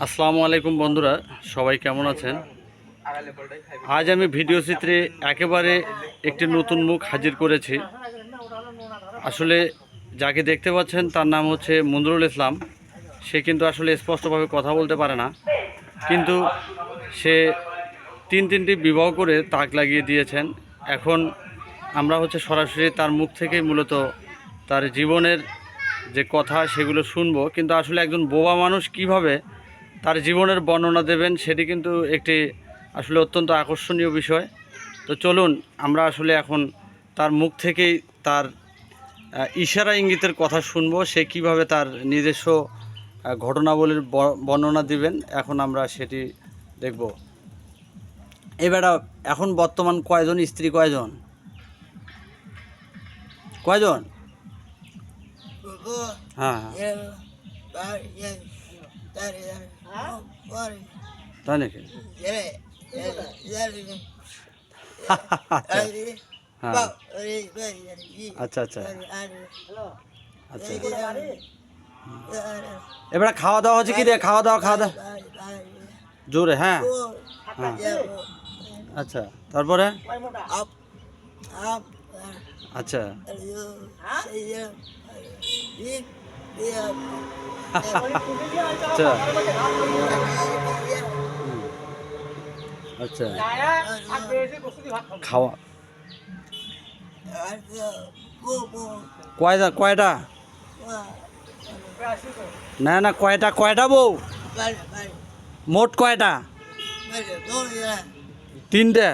আসসালামু আলাইকুম বন্ধুরা, সবাই কেমন আছেন? আজ আমি ভিডিও চিত্রে একেবারে একটি নতুন মুখ হাজির করেছি। আসলে যাকে দেখতে পাচ্ছেন তার নাম হচ্ছে মঞ্জুরুল ইসলাম। সে কিন্তু আসলে স্পষ্টভাবে কথা বলতে পারে না। কিন্তু সে তিন তিনটি বিবাহ করে তাক লাগিয়ে দিয়েছেন। এখন আমরা হচ্ছে সরাসরি তার মুখ থেকেই মূলত তার জীবনের যে কথা সেগুলো শুনব। কিন্তু আসলে একজন বোবা মানুষ কীভাবে তার জীবনের বর্ণনা দেবেন সেটি কিন্তু একটি আসলে অত্যন্ত আকর্ষণীয় বিষয়। তো চলুন আমরা আসলে এখন তার মুখ থেকেই তার ইশারা ইঙ্গিতের কথা শুনব সে কীভাবে তার নিজস্ব ঘটনাবলীর বর্ণনা দিবেন এখন আমরা সেটি দেখব। এবার এখন বর্তমান কয়জন স্ত্রী কয়জন? কয়জন? হ্যাঁ হ্যাঁ। তাই নাকি হ্যাঁ আচ্ছা আচ্ছা। আচ্ছা। এবারে খাওয়া দাওয়া হচ্ছে কি রে? খাওয়া দাওয়া খাওয়া দাওয়া। জোরে হ্যাঁ। হ্যাঁ। আচ্ছা তারপরে? আচ্ছা। আচ্ছা। আচ্ছা। খাওয়া। কয়টা কয়টা? না না, কয়টা কয়টা বউ? মোট কয়টা? তিনটে।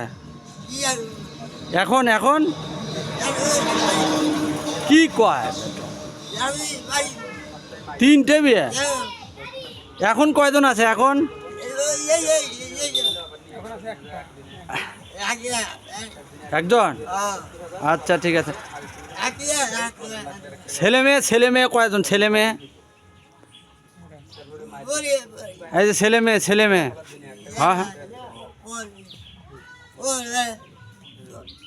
এখন এখন? কি কয়? তিনটে বিয়ে? এখন কয়জন আছে এখন? একজন? আচ্ছা ঠিক আছে। ছেলে মেয়ে ছেলে মেয়ে কয়জন? ছেলে মেয়ে? এই যে ছেলে মেয়ে ছেলে মেয়ে। হ্যাঁ হ্যাঁ।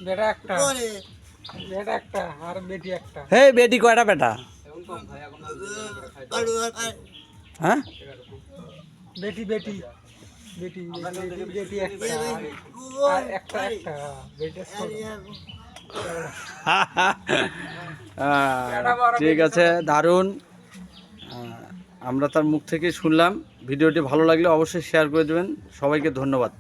বেটা একটা। বেটা একটা আর বেটি একটা। হে বেটি কয়টা বেটা? হ্যাঁ? বেটি বেটি। বেটি বেটি একটা। একটা ঠিক আছে দারুণ। আমরা তার মুখ থেকে শুনলাম। ভিডিওটি ভালো লাগলে অবশ্যই শেয়ার করে দেবেন। সবাইকে ধন্যবাদ।